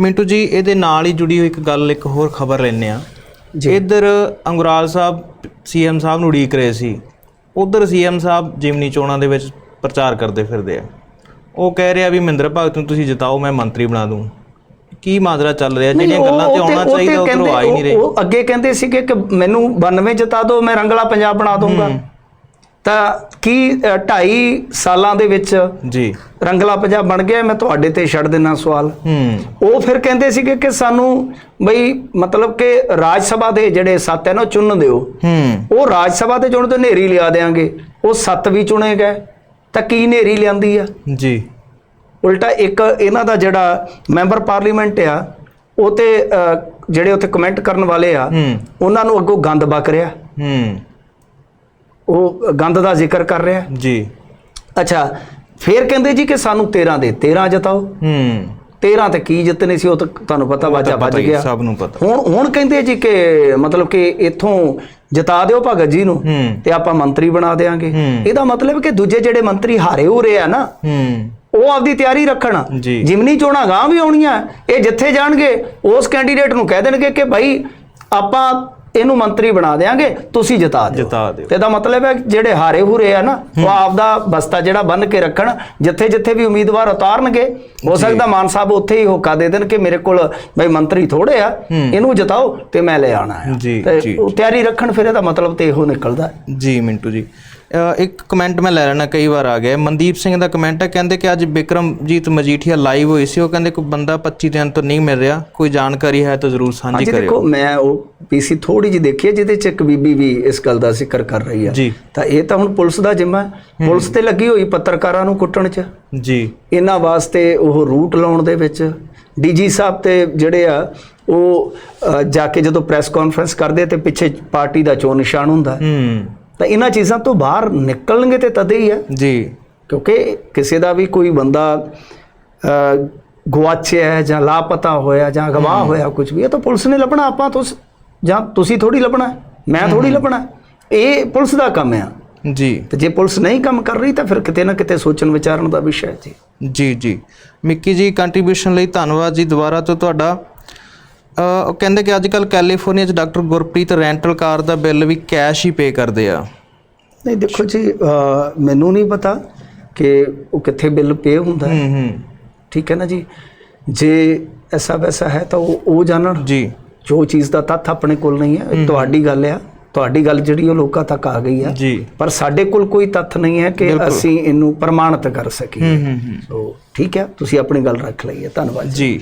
ਮਿੰਟੂ ਜੀ ਇਹਦੇ ਨਾਲ ਹੀ ਜੁੜੀ ਹੋਈ ਇੱਕ ਗੱਲ ਇੱਕ ਹੋਰ ਖਬਰ ਲੈਣੇ ਆ ਜੀ। ਇੱਧਰ ਅੰਗੁਰਾਲ ਸਾਹਿਬ ਸੀਐਮ ਸਾਹਿਬ ਨੂੰ ਉਡੀਕ ਰਹੇ ਸੀ। ਉਧਰ ਸੀਐਮ ਸਾਹਿਬ ਜਿਮਨੀ ਚੋਣਾਂ ਦੇ ਵਿੱਚ ਪ੍ਰਚਾਰ ਕਰਦੇ ਫਿਰਦੇ ਆ। ਉਹ ਕਹਿ ਰਿਹਾ ਵੀ ਮਹਿੰਦਰ ਭਗਤ ਨੂੰ ਤੁਸੀਂ ਜਿਤਾਓ ਮੈਂ ਮੰਤਰੀ ਬਣਾ ਦੂੰ। ਕੀ ਮਾਜਰਾ ਚੱਲ ਰਿਹਾ? ਜਿਹੜੀਆਂ ਗੱਲਾਂ ਤੇ ਆਉਣਾ ਚਾਹੀਦਾ ਉਧਰੋਂ ਕਹਿੰਦੇ- ਆ ਹੀ ਨਹੀਂ ਰਹੇ। ਉਹ- ਉਹ ਅੱਗੇ ਕਹਿੰਦੇ ਸੀਗੇ ਕਿ ਮੈਨੂੰ 92 ਜਿਤਾ ਦਿਓ ਮੈਂ ਰੰਗਲਾ ਪੰਜਾਬ ਬਣਾ ਦੂੰਗਾ ਤਾਂ ਕੀ 2.5 ਸਾਲਾਂ ਦੇ ਵਿੱਚ ਜੀ। ਰੰਗਲਾ ਪੰਜਾਬ ਬਣ ਗਿਆ? ਮੈਂ ਤੁਹਾਡੇ ਤੇ ਛੱਡ ਦੇਣਾ ਸਵਾਲ। ਹੂੰ। ਉਹ ਫਿਰ ਕਹਿੰਦੇ ਸੀਗੇ ਕਿ ਸਾਨੂੰ ਬਈ ਮਤਲਬ ਕਿ ਰਾਜ ਸਭਾ ਦੇ ਜਿਹੜੇ ਸੱਤ ਹੈ ਨਾ ਚੁਣ ਦਿਓ। ਹੂੰ। ਉਹ ਰਾਜ ਸਭਾ ਤੇ ਚੁਣ ਤੋਂ ਨੇਰੀ ਲਿਆ ਦੇਾਂਗੇ ਉਹ ਸੱਤ ਵੀ ਚੁਣੇ ਗਏ। ਤਾਂ ਕੀ ਨੇਰੀ ਲਿਆਂਦੀ ਆ? ਜੀ। ਉਲਟਾ ਇੱਕ ਇਹਨਾਂ ਦਾ ਜਿਹੜਾ ਮੈਂਬਰ ਪਾਰਲੀਮੈਂਟ ਆ ਉਹ ਤੇ ਜਿਹੜੇ ਉੱਥੇ ਕਮੈਂਟ ਕਰਨ ਵਾਲੇ ਆ ਉਹਨਾਂ ਨੂੰ ਅੱਗੋਂ ਗੰਦ ਬਕ ਰਿਹਾ। ਹੂੰ। ਉਹ ਗੰਦ ਦਾ ਜ਼ਿਕਰ ਕਰ ਰਿਹਾ ਜੀ। ਅੱਛਾ ਫੇਰ ਕਹਿੰਦੇ ਜੀ ਕਿ ਸਾਨੂੰ 13 ਦੇ 13 ਜਿਤਾਓ। ਹੂੰ। 13 ਤੇ ਕੀ ਜਿੱਤਨੇ ਸੀ ਉਹ ਤਾਂ ਤੁਹਾਨੂੰ ਪਤਾ ਵਾਜਾ ਵੱਜ ਗਿਆ। ਸਭ ਨੂੰ ਪਤਾ। ਹੁਣ ਹੁਣ ਕਹਿੰਦੇ ਜੀ ਕਿ ਮਤਲਬ ਕਿ ਇੱਥੋਂ ਜਿਤਾ ਦਿਓ ਭਗਤ ਜੀ ਨੂੰ ਤੇ ਆਪਾਂ ਮੰਤਰੀ ਬਣਾ ਦੇਾਂਗੇ। ਇਹਦਾ ਮਤਲਬ ਕਿ ਦੂਜੇ ਜਿਹੜੇ ਮੰਤਰੀ ਹਾਰੇ ਹੋ ਰਹੇ ਆ ਨਾ ਉਹ ਆਪਦੀ ਤਿਆਰੀ ਰੱਖਣ। ਜਿਮਨੀ ਚੋਣਾਂ ਗਾਂ ਵੀ ਆਉਣੀਆਂ ਇਹ ਜਿੱਥੇ ਜਾਣਗੇ ਉਸ ਕੈਂਡੀਡੇਟ ਨੂੰ ਕਹਿ ਦੇਣਗੇ ਕਿ ਭਾਈ ਆਪਾਂ ਇਹਨੂੰ ਮੰਤਰੀ ਬਣਾ ਦੇਾਂਗੇ ਤੁਸੀਂ ਜਿਤਾ ਦਿਓ। ਜਿਤਾ ਦਿਓ। ਤੇ ਇਹਦਾ ਮਤਲਬ ਹੈ ਜਿਹੜੇ ਹਾਰੇ ਹੁਰੇ ਆ ਨਾ ਉਹ ਆਪਦਾ ਬਸਤਾ ਜਿਹੜਾ ਬੰਨ ਕੇ ਰੱਖਣ ਜਿੱਥੇ ਜਿੱਥੇ ਵੀ ਉਮੀਦਵਾਰ ਉਤਾਰਨਗੇ ਹੋ ਸਕਦਾ ਮਾਨ ਸਾਹਿਬ ਉੱਥੇ ਹੀ ਹੋਕਾ ਦੇ ਦੇਣ ਕਿ ਮੇਰੇ ਕੋਲ ਭਾਈ ਮੰਤਰੀ ਥੋੜੇ ਆ ਇਹਨੂੰ ਜਿਤਾਓ ਤੇ ਮੈਂ ਲੈ ਆਣਾ ਹੈ ਜੀ, ਤੇ ਤਿਆਰੀ ਰੱਖਣ ਫਿਰ ਇਹਦਾ ਮਤਲਬ ਤੇ ਇਹੋ ਨਿਕਲਦਾ। ਜੀ ਮਿੰਟੂ ਜੀ। ਇੱਕ ਕਮੈਂਟ ਮੈਂ ਲੈ ਲੈਣਾ ਕਈ ਵਾਰ ਆ ਗਿਆ। ਮਨਦੀਪ ਸਿੰਘ ਦਾ ਕਮੈਂਟ ਹੈ ਕਹਿੰਦੇ ਕਿ ਅੱਜ ਵਿਕਰਮਜੀਤ ਮਜੀਠੀਆ ਲਾਈਵ ਹੋਈ ਸੀ। ਉਹ ਕਹਿੰਦੇ ਕੋਈ ਬੰਦਾ 25 ਦਿਨ ਤੋਂ ਨਹੀਂ ਮਿਲ ਰਿਹਾ ਕੋਈ ਜਾਣਕਾਰੀ ਹੈ ਤਾਂ ਜ਼ਰੂਰ ਸਾਂਝੀ ਕਰਿਓ। ਦੇਖੋ ਮੈਂ ਉਹ ਪੀਸੀ ਥੋੜੀ ਜਿਹੀ ਦੇਖੀ ਹੈ ਜਿਹਦੇ ਚ ਇੱਕ ਬੀਬੀ ਵੀ ਇਸ ਗੱਲ ਦਾ ਜ਼ਿਕਰ ਕਰ ਰਹੀ ਆ। ਜੀ। ਤਾਂ ਇਹ ਤਾਂ ਹੁਣ ਪੁਲਿਸ ਦਾ ਜਿੰਮਾ ਹੈ। ਪੁਲਿਸ ਤੇ ਲੱਗੀ ਹੋਈ ਪੱਤਰਕਾਰਾਂ ਨੂੰ ਕੁੱਟਣ ਚ। ਜੀ। ਇਹਨਾਂ ਵਾਸਤੇ ਉਹ ਰੂਟ ਲਾਉਣ ਦੇ ਵਿੱਚ। ਡੀਜੀ ਸਾਹਿਬ ਤੇ ਜਿਹੜੇ ਆ ਉਹ ਜਾ ਕੇ ਜਦੋਂ ਪ੍ਰੈਸ ਕਾਨਫਰੰਸ ਕਰਦੇ ਤੇ ਪਿੱਛੇ ਪਾਰਟੀ ਦਾ ਚੋਣ ਨਿਸ਼ਾਨ ਹੁੰਦਾ। ਹੈ। ਹੂੰ। ਤਾਂ ਇਹਨਾਂ ਚੀਜ਼ਾਂ ਤੋਂ ਬਾਹਰ ਨਿਕਲਣਗੇ ਤੇ ਤਦੇ ਹੀ ਹੈ ਜੀ। ਕਿਉਂਕਿ ਕਿਸੇ ਦਾ ਵੀ ਕੋਈ ਬੰਦਾ ਅ, ਗੁਆਚਿਆ ਹੈ ਜਾਂ ਲਾਪਤਾ ਹੋਇਆ ਜਾਂ ਗਵਾਹ ਹੋਇਆ ਕੁਝ ਵੀ ਇਹ ਤਾਂ ਪੁਲਿਸ ਨੇ ਲੱਭਣਾ ਆਪਾਂ ਤੁਸ ਜਾਂ ਤੁਸੀਂ ਥੋੜੀ ਲੱਭਣਾ ਹੈ, ਮੈਂ ਥੋੜੀ ਲੱਭਣਾ। ਹੈ। ਇਹ ਪੁਲਿਸ ਦਾ ਕੰਮ ਹੈ ਜੀ। ਤੇ ਜੇ ਪੁਲਿਸ ਨਹੀਂ ਕੰਮ ਕਰ ਰਹੀ ਤਾਂ ਫਿਰ ਕਿਤੇ ਨਾ ਕਿਤੇ ਸੋਚਣ ਵਿਚਾਰਨ ਦਾ ਵਿਸ਼ਾ ਹੈ ਜੀ। ਜੀ ਜੀ। ਮਿੱਕੀ ਜੀ ਕੰਟਰੀਬਿਊਸ਼ਨ ਲਈ ਧੰਨਵਾਦ ਜੀ ਦੁਬਾਰਾ ਤੋਂ ਤੁਹਾਡਾ। ਉਹ ਕਹਿੰਦੇ ਕਿ ਅੱਜ ਕੱਲ ਕੈਲੀਫੋਰਨੀਆ 'ਚ ਡਾਕਟਰ ਗੁਰਪ੍ਰੀਤ ਰੈਂਟਲ ਕਾਰ ਦਾ ਬਿੱਲ ਵੀ ਕੈਸ਼ ਹੀ ਪੇ ਕਰਦੇ ਆ। ਨਹੀਂ ਦੇਖੋ ਜੀ ਮੈਨੂੰ ਨਹੀਂ ਪਤਾ ਕਿ ਉਹ ਕਿੱਥੇ ਬਿੱਲ ਪੇ ਹੁੰਦਾ ਹੈ। ਹੂੰ ਹੂੰ। ਠੀਕ ਹੈ ਨਾ ਜੀ? ਜੇ ਐਸਾ ਵੈਸਾ ਹੈ ਤਾਂ ਉਹ ਉਹ ਜਾਣਨ ਜੀ। ਜੋ ਚੀਜ਼ ਦਾ ਤੱਥ ਆਪਣੇ ਕੋਲ ਨਹੀਂ ਹੈ ਤੁਹਾਡੀ ਗੱਲ ਆ। ਤੁਹਾਡੀ ਗੱਲ ਜਿਹੜੀ ਉਹ ਲੋਕਾਂ ਤੱਕ ਆ ਗਈ ਆ। ਜੀ। ਪਰ ਸਾਡੇ ਕੋਲ ਕੋਈ ਤੱਥ ਨਹੀਂ ਹੈ ਕਿ ਅਸੀਂ ਇਹਨੂੰ ਪ੍ਰਮਾਣਿਤ ਕਰ ਸਕੀਏ। ਸੋ ਠੀਕ ਹੈ ਤੁਸੀਂ ਆਪਣੀ ਗੱਲ ਰੱਖ ਲਈ ਹੈ ਧੰਨਵਾਦ ਜੀ।